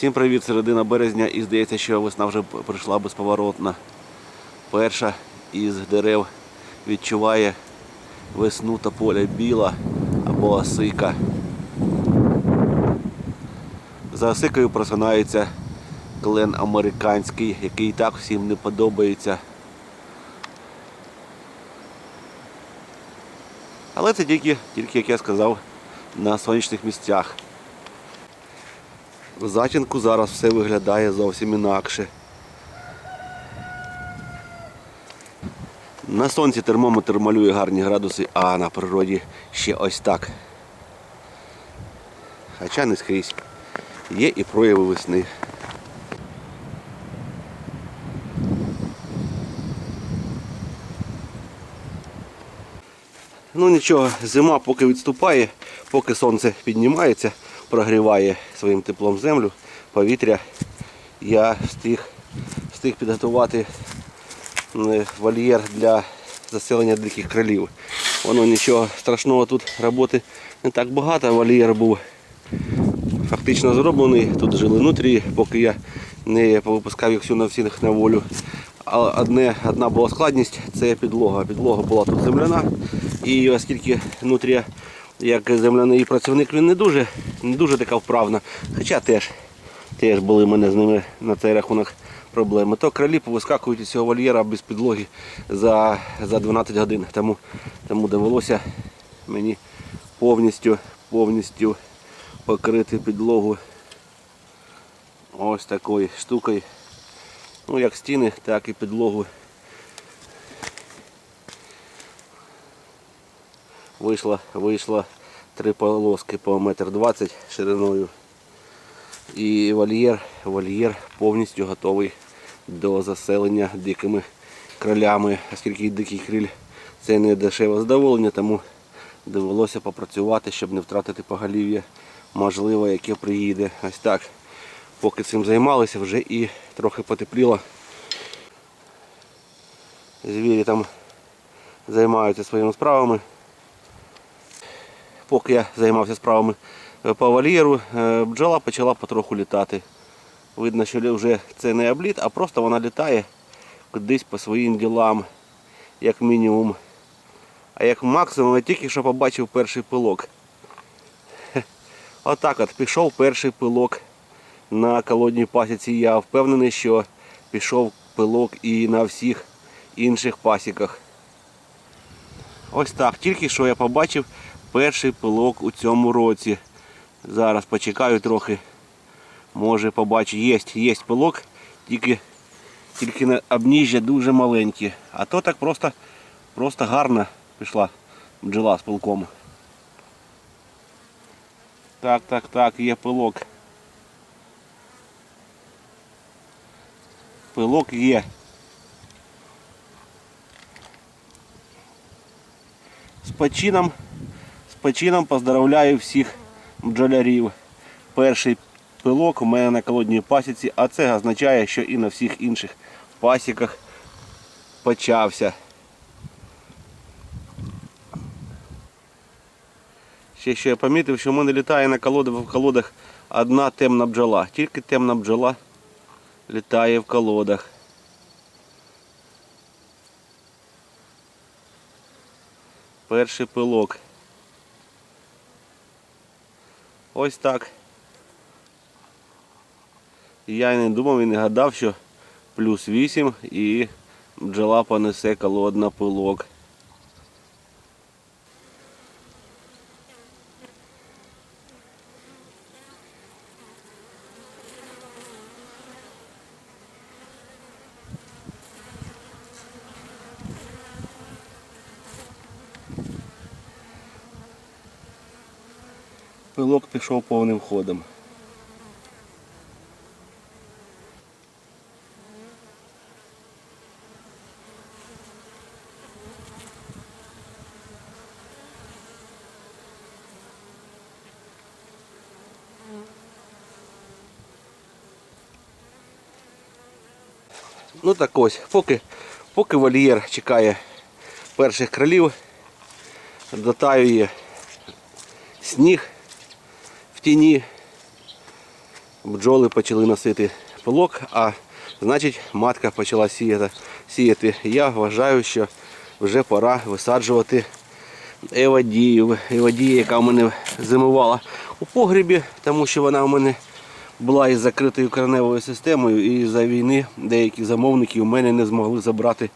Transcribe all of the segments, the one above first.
Всім привіт, середина березня і здається, що весна вже прийшла безповоротна. Перша із дерев відчуває весну та поля біла або осика. За осикою просинається клен американський, який і так всім не подобається. Але це тільки, тільки, як я сказав, на сонячних місцях. В затінку зараз все виглядає зовсім інакше. На сонці термометр малює гарні градуси, а на природі ще ось так. Хоча не скрізь. Є і прояви весни. Ну нічого, зима поки відступає, поки сонце піднімається, прогріває своїм теплом землю, повітря. Я встиг, встиг підготувати вольєр для заселення диких кролів. Воно нічого страшного тут роботи не так багато. Вольєр був фактично зроблений. Тут жили нутрії, поки я не повипускав їх всю на всіх на волю. Одне, одна була складність це підлога. Підлога була тут земляна. І оскільки нутрія, як земляний працівник, він не дуже, не дуже така вправна. Хоча теж, теж були в мене з ними на цей рахунок проблеми. То кролі повискакують із цього вольєра без підлоги за, за 12 годин. Тому, тому довелося мені повністю, повністю покрити підлогу ось такою штукою. Ну, як стіни, так і підлогу. Вийшло, вийшло три полоски по метр двадцять шириною. І вольєр, вольєр повністю готовий до заселення дикими кролями, оскільки дикий криль це не дешеве задоволення, тому довелося попрацювати, щоб не втратити поголів'я, можливо, яке приїде. Ось так. Поки цим займалися, вже і трохи потепліло. Звірі там займаються своїми справами. Поки я займався справами е, по вольєру, е, бджола почала потроху літати. Видно, що вже це не обліт, а просто вона літає кудись по своїм ділам, як мінімум. А як максимум я тільки що побачив перший пилок. Отак от пішов перший пилок на колодній пасіці. Я впевнений, що пішов пилок і на всіх інших пасіках. Ось так, тільки що я побачив перший пилок у цьому році. Зараз почекаю трохи. Може побачу. Є, є пилок, тільки, тільки на обніжжя дуже маленькі. А то так просто, просто гарно пішла бджола з пилком. Так, так, так, є пилок. Пилок є. З почином, з почином поздравляю всіх бджолярів. Перший пилок у мене на колодній пасіці, а це означає, що і на всіх інших пасіках почався. Ще що я помітив, що в мене літає на колодах, в колодах одна темна бджола. Тільки темна бджола літає в колодах. Перший пилок. Ось так. Я не думав і не гадав, що плюс 8 і бджола понесе колод на пилок. Пилок пішов повним ходом. Ну так ось, поки, поки вольєр чекає перших кролів, дотаює сніг в тіні. бджоли почали носити пилок, а значить матка почала сіяти. сіяти. Я вважаю, що вже пора висаджувати евадію. Евадія, яка у мене зимувала у погрібі, тому що вона у мене була із закритою кореневою системою, і за війни деякі замовники у мене не змогли забрати,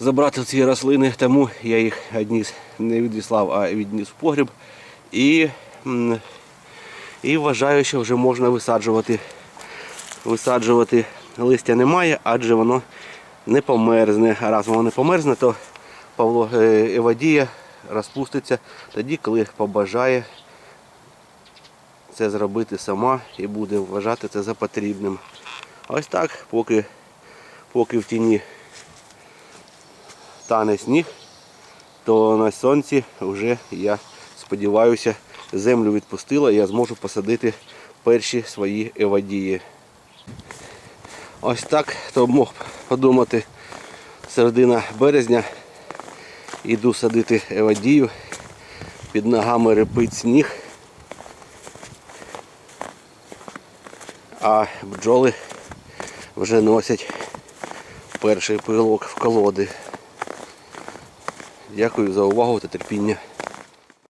забрати ці рослини, тому я їх одніс не відіслав, а відніс в погріб. І, і вважаю, що вже можна висаджувати. Висаджувати листя немає, адже воно не померзне. А раз воно не померзне, то Павло Евадія розпуститься тоді, коли побажає це зробити сама і буде вважати це за потрібним. Ось так, поки, поки в тіні тане сніг, то на сонці вже я сподіваюся, землю відпустила я зможу посадити перші свої евадії. Ось так, хто мог подумати середина березня. Іду садити евадію, під ногами репить сніг. А бджоли вже носять перший пилок в колоди. Дякую за увагу та терпіння.